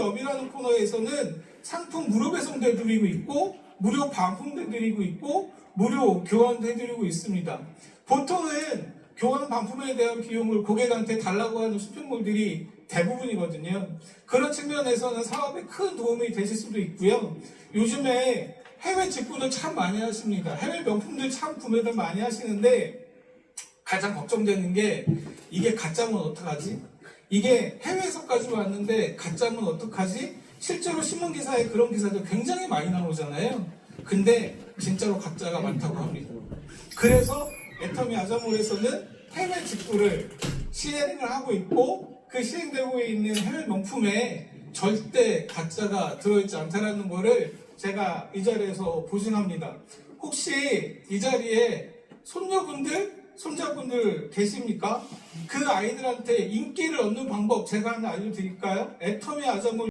업이라는 코너에서는 상품 무료 배송도 해드리고 있고 무료 반품도 해드리고 있고 무료 교환도 해드리고 있습니다. 보통은 교환 반품에 대한 비용을 고객한테 달라고 하는 쇼핑몰들이 대부분이거든요. 그런 측면에서는 사업에 큰 도움이 되실 수도 있고요. 요즘에 해외 직구를 참 많이 하십니다. 해외 명품들 참 구매를 많이 하시는데 가장 걱정되는 게 이게 가짜면 어떡하지? 이게 해외에서까지 왔는데 가짜면 어떡하지? 실제로 신문 기사에 그런 기사들 굉장히 많이 나오잖아요. 근데 진짜로 가짜가 많다고 합니다. 그래서 애터미 아자몰에서는 해외 직구를 시행을 하고 있고 그 시행되고 있는 해외 명품에 절대 가짜가 들어있지 않다는 거를 제가 이 자리에서 보증합니다. 혹시 이 자리에 손녀분들, 손자분들 계십니까? 그 아이들한테 인기를 얻는 방법 제가 하나 알려드릴까요? 애터미 아자몰